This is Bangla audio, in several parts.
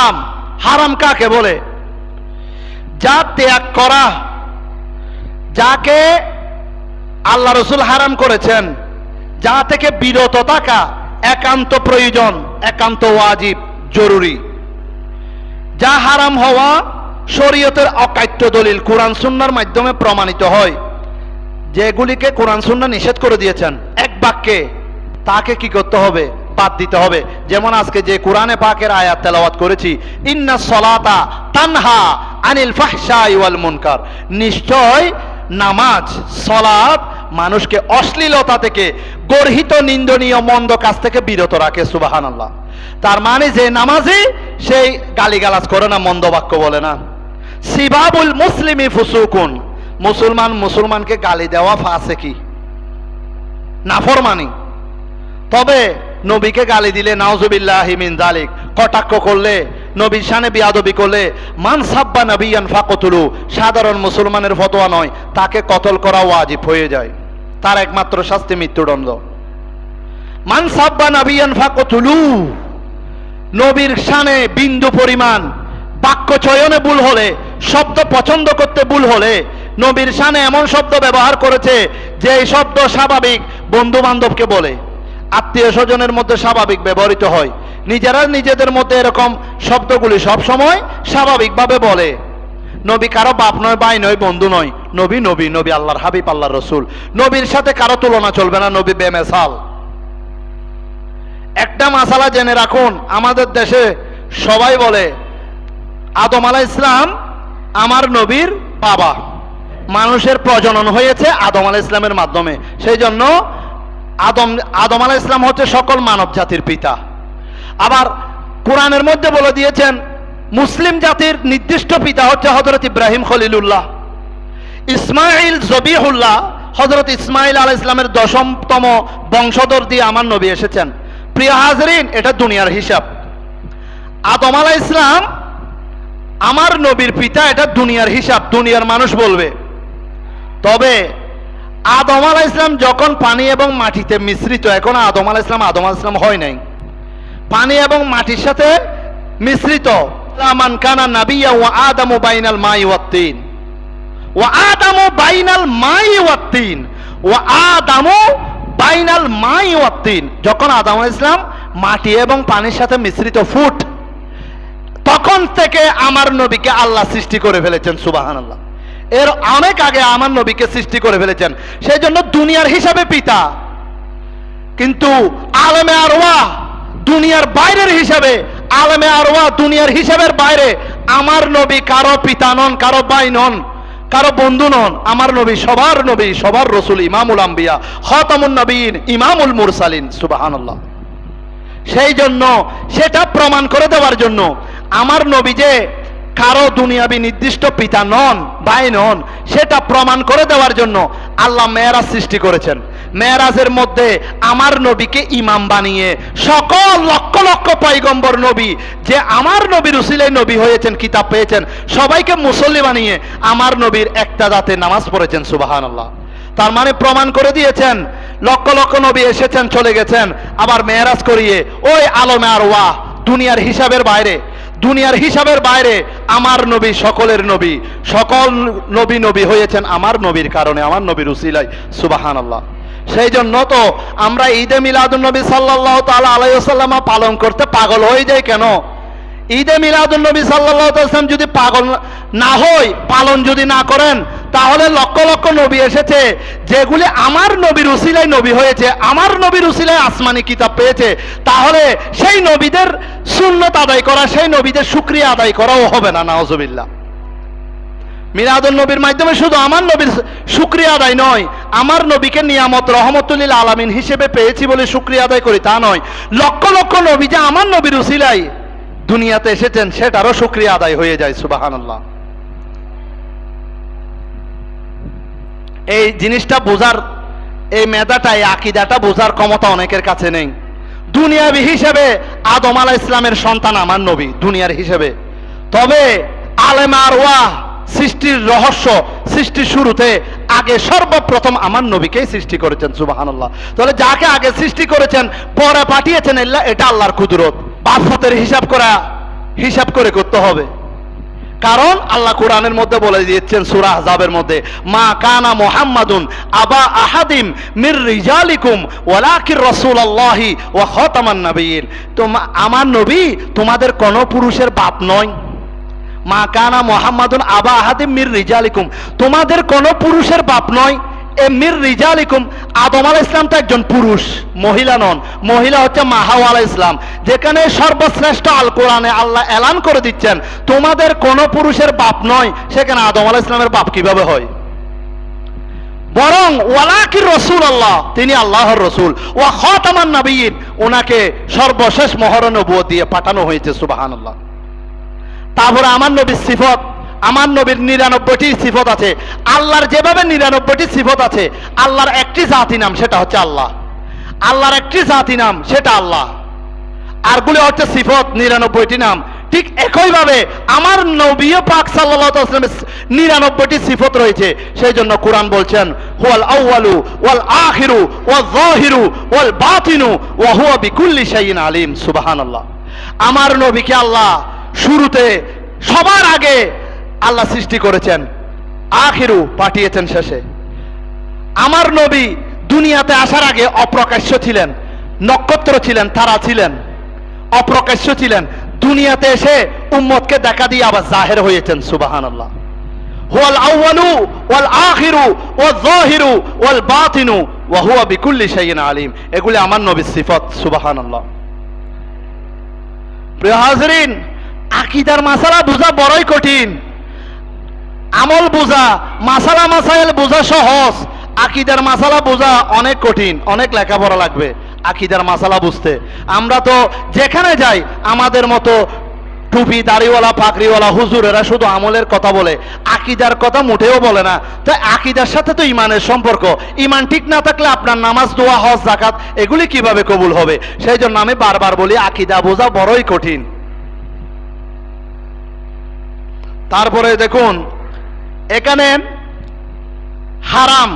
হারাম হারাম কাকে বলে? যা ত্যাগ করা, যাকে আল্লাহ রসুল হারাম করেছেন, যা থেকে বিরত থাকা একান্ত প্রয়োজন, একান্ত ওয়াজিব, জরুরি। যা হারাম হওয়া শরীয়তের অকাট্য দলিল কোরআন সুন্নার মাধ্যমে প্রমাণিত হয়। যেগুলিকে কোরআন সুন্না নিষেধ করে দিয়েছেন, এক বাক্যে, তাকে কি করতে হবে? বাদ দিতে হবে। যেমন আজকে যে কোরআনে পাকের আয়াত তেলাওয়াত করেছি, ইন্না সলাতা তানহা আনিল ফাহশাই ওয়াল মুনকার। নিশ্চয় নামাজ সলাত মানুষকে অশ্লীলতা থেকে, গর্হিত, নিন্দনীয়, মন্দ কাজ থেকে বিরত রাখে, সুবাহানাল্লাহ। তার মানে যে নামাজি, সেই গালিগালাজ করে না, মন্দ বাক্য বলে না। সিবাবুল মুসলিমি ফুসুকুন। মুসলমান মুসলমানকে গালি দেওয়া ফাঁসে কি? নাফরমানি। তবে নবীকে গালি দিলে, নাউজুবিল্লাহ মিন জালিক কটাক্ষ করলে, নবীর শানে বিয়াদবি করলে, মান সাব্বা নবিয়ান ফাকতুলু। সাধারণ মুসলমানের ফতোয়া নয়, তাকে কতল করা ওয়াজিব হয়ে যায়। তার একমাত্র শাস্তি মৃত্যুদণ্ড। মান সাব্বা নবিয়ান ফাকতুলু। নবীর শানে বিন্দু পরিমাণ বাক্য চয়নে ভুল হলে, শব্দ পছন্দ করতে ভুল হলে, নবীর শানে এমন শব্দ ব্যবহার করেছে যে এই শব্দ স্বাভাবিক বন্ধু বান্ধবকে বলে। আত্মীয় স্বজনের মধ্যে স্বাভাবিক ব্যবহৃত হয়। নিজেরা নিজেদের মধ্যে এরকম শব্দগুলি সব সময় স্বাভাবিকভাবে বলে। নবী কারও বাপ নয় বাই নয়, বন্ধু নয়। নবী নবী নবী, আল্লাহর হাবিব, আল্লাহর রসুল। নবীর সাথে কারও তুলনা চলবে না, নবী বেমেসাল। একটা মাসালা জেনে রাখুন, আমাদের দেশে সবাই বলে, আদম আলা ইসলাম আমার নবীর বাবা। মানুষের প্রজনন হয়েছে আদম আলাহ ইসলামের মাধ্যমে। সেই জন্য আদম আদম আলাহ ইসলাম হচ্ছে সকল মানব জাতির পিতা। আবার কোরআনের মধ্যে বলে দিয়েছেন, মুসলিম জাতির নির্দিষ্ট পিতা হচ্ছে হজরত ইব্রাহিম খলিলুল্লাহ। ইসমাইল জবিহুল্লাহ হজরত ইসমাইল আলাহ ইসলামের দশমতম বংশধর দিয়ে আমার নবী এসেছেন। প্রিয় হাজরিন, এটা দুনিয়ার হিসাব। আদম আলাহ ইসলাম আমার নবীর পিতা, এটা দুনিয়ার হিসাব, দুনিয়ার মানুষ বলবে। তবে আদম আলাহ ইসলাম যখন পানি এবং মাটিতে মিশ্রিত, এখন আদম আলাহ ইসলাম আদম আলাহ ইসলাম হয় নাই। পানি এবং মাটির সাথে মিশ্রিত। মান কানা নাবিয়া ওয়া আদামু বাইনাল মাই ওয়াত্তিন ওয়া আদামু বাইনাল মাই ওয়াত্তিন ওয়া আদামু বাইনাল মাই ওয়াত্তিন যখন আদম আলাইহিস ইসলাম মাটি এবং পানির সাথে মিশ্রিত ফুট, তখন থেকে আমার নবীকে আল্লাহ সৃষ্টি করে ফেলেছেন, সুবাহানাল্লাহ। এর অনেক আগে আমার নবীকে সৃষ্টি করে ফেলেছেন। সেই জন্য দুনিয়ার হিসাবে পিতা। কিন্তু আলমে আরওয়া দুনিয়ার বাইরের হিসাবে, আলমে আরওয়া দুনিয়ার হিসাবের বাইরে আমার নবী কারও পিতা নন, কারও বাই নন, কারও বন্ধু নন, আমার নবী সবার নবী, সবার রসুল, ইমামুল আম্বিয়া, খতামুন নবীন, ইমামুল মুরসালিন, সুবাহানাল্লাহ। সেই জন্য সেটা প্রমাণ করে দেওয়ার জন্য আমার নবী যে কারও দুনিয়াবি নির্দিষ্ট পিতা নন, ভাই নন, সেটা প্রমাণ করে দেওয়ার জন্য আল্লাহ মেয়েরাজ সৃষ্টি করেছেন। মেয়েরাজের মধ্যে আমার নবীকে ইমাম বানিয়ে সকল লক্ষ লক্ষ পৈগম্বর নবী যে আমার নবীর উসিলাই নবী হয়েছেন, কিতাব পেয়েছেন, সবাইকে মুসল্লি বানিয়ে আমার নবীর একটা দাতে নামাজ পড়েছেন সুবাহান আল্লাহ তার মানে প্রমাণ করে দিয়েছেন, লক্ষ লক্ষ নবী এসেছেন, চলে গেছেন, আবার মেয়েরাজ করিয়ে, ওই আলমে আর ওয়া দুনিয়ার হিসাবের বাইরে দুনিয়ার হিসাবের বাইরে আমার নবী সকলের নবী, সকল নবী নবী হয়েছেন আমার নবীর কারণে, আমার নবীর উসিলাই সুবাহান আল্লাহ সেই জন্য তো আমরা ঈদে মিলাদুল নবী সাল্লাহ তালা আলাইসাল্লামা পালন করতে পাগল হয়ে যাই কেন? ঈদে মিলাদুল নবী সাল্লাম যদি পাগল না হই, পালন যদি না করেন, তাহলে লক্ষ লক্ষ নবী এসেছে, যেগুলি আমার নবীর উসিলায় নবী হয়েছে, আমার নবীর উসিলায় আসমানি কিতাব পেয়েছে, তাহলে সেই নবীদের সুন্নত আদায় করা, সেই নবীদের সুক্রিয়া আদায় করাও হবে না নাওজবিল্লা মিলাদুল নবীর মাধ্যমে শুধু আমার নবীর সুক্রিয়া আদায় নয়, আমার নবীকে নিয়ামত, রহমতুল্লিল আলামিন হিসেবে পেয়েছি বলে সুক্রিয়া আদায় করি তা নয়। লক্ষ লক্ষ নবী যে আমার নবীর উসিলাই দুনিয়াতে এসেছেন সেটারও সুক্রিয়া আদায় হয়ে যায় সুবাহান আল্লাহ এই জিনিসটা বোঝার, এই মেধাটা, এই আকিদাটা বোঝার ক্ষমতা অনেকের কাছে নেই। দুনিয়াবি হিসেবে আদম আলা ইসলামের সন্তান আমার নবী, দুনিয়ার হিসেবে। তবে আলেমার ওয়া সৃষ্টির রহস্য, সৃষ্টির শুরুতে আগে সর্বপ্রথম আমার নবীকেই সৃষ্টি করেছেন সুবাহান্লাহ তাহলে যাকে আগে সৃষ্টি করেছেন, পরে পাঠিয়েছেন এটা আল্লাহর কুদরত। বাফতের হিসাব করা, হিসাব করে করতে হবে। কারণ আল্লাহ কোরআনের মধ্যে বলে দিয়েছেন সূরা আহজাবের মধ্যে, মা কানা মোহাম্মাদুন আবা আহাদিম মির রিজালিকুম ওয়ালাকির রাসূলুল্লাহি ওয়া খাতামান নাবিয়িন তো আমার নবী তোমাদের কোন পুরুষের বাপ নয়। মা কানা মোহাম্মাদুন আবা আহাদিম মির রিজালিকুম, তোমাদের কোন পুরুষের বাপ নয়। মির রিজালিকুম, আদম আলাহ ইসলাম তো একজন পুরুষ, মহিলা নন। মহিলা হচ্ছে মাহাও আলাহ ইসলাম যেখানে সর্বশ্রেষ্ঠ আল কোরআনে আল্লাহ এলান করে দিচ্ছেন, তোমাদের কোন পুরুষের বাপ নয়, সেখানে আদম আলাহ ইসলামের বাপ কীভাবে হয়? বরং ওয়ালাকির রসুল আল্লাহ, তিনি আল্লাহর রসুল। ওয়া খতামান নবীন ওনাকে সর্বশেষ মহর নবুয়ত দিয়ে পাঠানো হয়েছে, সুবহানাল্লাহ। তারপরে আমার নবীর সিফত আমার নবীর নিরানব্বইটি সিফত আছে। আল্লাহর যেভাবে নিরানব্বইটি সিফত আছে, আল্লাহর একটি জাতি নাম সেটা হচ্ছে আল্লাহ। আল্লাহর একটি জাতি নাম সেটা আল্লাহ। আরগুলি হচ্ছে সিফত, নিরানব্বইটি নাম। ঠিক একইভাবে আমার নবীয় পাক সাল্লামের নিরানব্বইটি সিফত রয়েছে। সেই জন্য কোরআন বলছেন ওয়াল আউয়ালু ওয়াল আখিরু ওয়াল যাহিরু ওয়াল বাতিনু ওয়া হুয়া বিকুল্লি শাইইন আলিম। সুবহানাল্লাহ। আমার নবীকে আল্লাহ শুরুতে সবার আগে আল্লাহ সৃষ্টি করেছেন, আখিরু পাঠিয়েছেন শেষে। আমার নবী দুনিয়াতে আসার আগে অপ্রকাশ্য ছিলেন, নক্ষত্র ছিলেন, তারা ছিলেন। অপ্রকাশ্য ছিলেন। দুনিয়াতে এসে উম্মতকে দেখা দিয়ে আবার জাহের হয়েছেন সুবাহান আল্লাহ ওয়াল আউয়ালু ওয়াল আখিরু ওয়াল যাহিরু ওয়াল বাতিনু ওয়া হুয়া বিকুল্লি শাইইন আলিম। এগুলি আমার নবীর সিফত, সুবহানাল্লাহ। প্রিয় হাজরিন, আকিদার মাসালা বোঝা বড়ই কঠিন। আমল বোঝা, মাসালা মাসাইল বোঝা সহজ। আকিদার মাসালা বোঝা অনেক কঠিন, অনেক লেখাপড়া লাগবে আকিদার মাসালা বুঝতে। আমরা তো যেখানে যাই, আমাদের মতো টুপি, দাড়িওয়ালা পাকড়িওয়ালা হুজুর এরা শুধু আমলের কথা বলে, আকিদার কথা মুঠেও বলে না। তাই আকিদার সাথে তো ইমানের সম্পর্ক। ইমান ঠিক না থাকলে আপনার নামাজ, দোয়া, হজ জাকাত এগুলি কীভাবে কবুল হবে? সেই জন্য আমি বারবার বলি, আকিদা বোঝা বড়ই কঠিন। তারপরে দেখুন এখানে হারাম,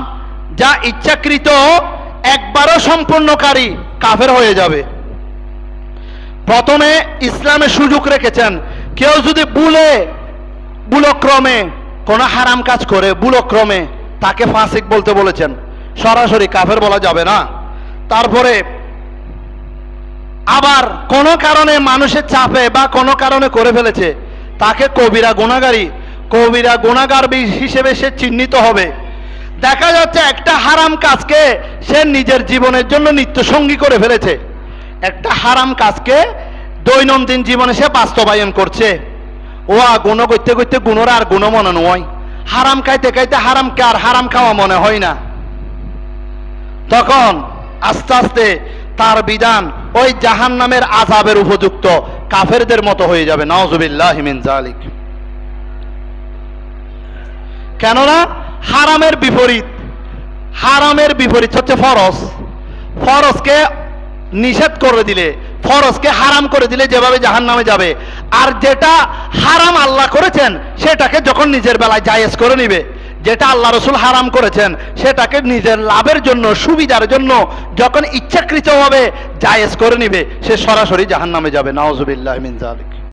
যা ইচ্ছাকৃত একবারও সম্পূর্ণকারী কাফের হয়ে যাবে। প্রথমে ইসলামে সুযোগ রেখেছেন। কেউ যদি বুলে বুলক্রমে কোনো হারাম কাজ করে বুলক্রমে তাকে ফাসিক বলতে বলেছেন। সরাসরি কাফের বলা যাবে না। তারপরে আবার কোনো কারণে মানুষের চাপে বা কোনো কারণে করে ফেলেছে, তাকে কবিরা গুণাগারী কবিরা গুণাগার বি- হিসেবে সে চিহ্নিত হবে। দেখা যাচ্ছে একটা হারাম কাজকে সে নিজের জীবনের জন্য নিত্য সঙ্গী করে ফেলেছে। একটা হারাম কাজকে দৈনন্দিন জীবনে সে বাস্তবায়ন করছে। ও গুণ করতে করতে গুণর আর গুণ মনে নয়। হারাম খাইতে খাইতে হারাম আর হারাম খাওয়া মনে হয় না। তখন আস্তে আস্তে তার বিধান ওই জাহান নামের আজাবের উপযুক্ত কাফেরদের মতো হয়ে যাবে। মিন জালিক কেননা হারামের বিপরীত হারামের বিপরীত হচ্ছে ফরজ। ফরজকে নিষেধ করে দিলে, ফরজকে হারাম করে দিলে যেভাবে জাহান নামে যাবে। আর যেটা হারাম আল্লাহ করেছেন, সেটাকে যখন নিজের বেলায় জায়েজ করে নিবে। যেটা আল্লাহ রসুল হারাম করেছেন, সেটাকে নিজের লাভের জন্য, সুবিধার জন্য যখন ইচ্ছাকৃতভাবে জায়েজ করে নিবে, সে সরাসরি জাহান নামে যাবে। নওয়াজুবিল্লাহ মিন জালিক